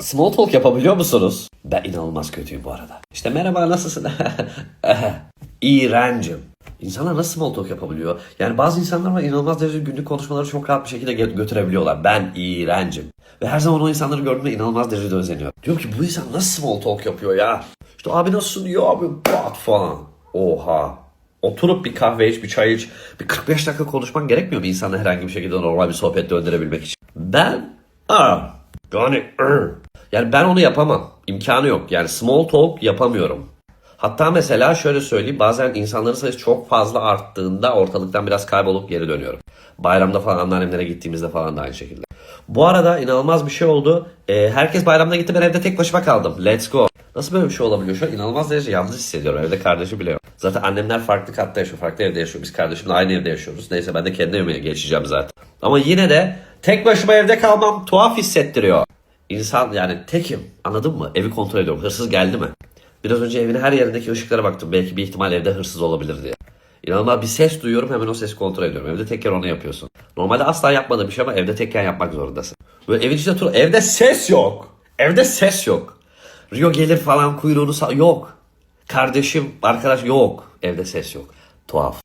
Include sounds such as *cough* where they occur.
Small talk yapabiliyor musunuz? Ben inanılmaz kötüyüm bu arada. İşte merhaba nasılsın? *laughs* İğrencim. İnsanlar nasıl small talk yapabiliyor? Yani bazı insanlar var inanılmaz derecede günlük konuşmaları çok rahat bir şekilde gö- götürebiliyorlar. Ben iğrencim. Ve her zaman o insanları gördüğümde inanılmaz derecede özeniyorum. Diyorum ki bu insan nasıl small talk yapıyor ya? İşte abi nasılsın diyor abi bat falan. Oha. Oturup bir kahve iç, bir çay iç, bir 45 dakika konuşman gerekmiyor mu insanla herhangi bir şekilde normal bir sohbet döndürebilmek için? Ben, aa, yani, yani ben onu yapamam. İmkanı yok. Yani small talk yapamıyorum. Hatta mesela şöyle söyleyeyim bazen insanların sayısı çok fazla arttığında ortalıktan biraz kaybolup geri dönüyorum. Bayramda falan anneannemlere gittiğimizde falan da aynı şekilde. Bu arada inanılmaz bir şey oldu. Ee, herkes bayramda gitti ben evde tek başıma kaldım. Let's go. Nasıl böyle bir şey olabiliyor? Şu an inanılmaz derece yalnız hissediyorum. Evde kardeşi bile yok. Zaten annemler farklı katta yaşıyor. Farklı evde yaşıyor. Biz kardeşimle aynı evde yaşıyoruz. Neyse ben de kendi evime geçeceğim zaten. Ama yine de tek başıma evde kalmam tuhaf hissettiriyor. İnsan yani tekim. Anladın mı? Evi kontrol ediyorum. Hırsız geldi mi? Biraz önce evin her yerindeki ışıklara baktım. Belki bir ihtimal evde hırsız olabilir diye. İnanılmaz bir ses duyuyorum hemen o sesi kontrol ediyorum. Evde tekken onu yapıyorsun. Normalde asla yapmadığım bir şey ama evde tekken yapmak zorundasın. Böyle evin içinde tur evde ses yok. Evde ses yok. Rio gelir falan kuyruğunu sa- yok. Kardeşim, arkadaş yok. Evde ses yok. Tuhaf.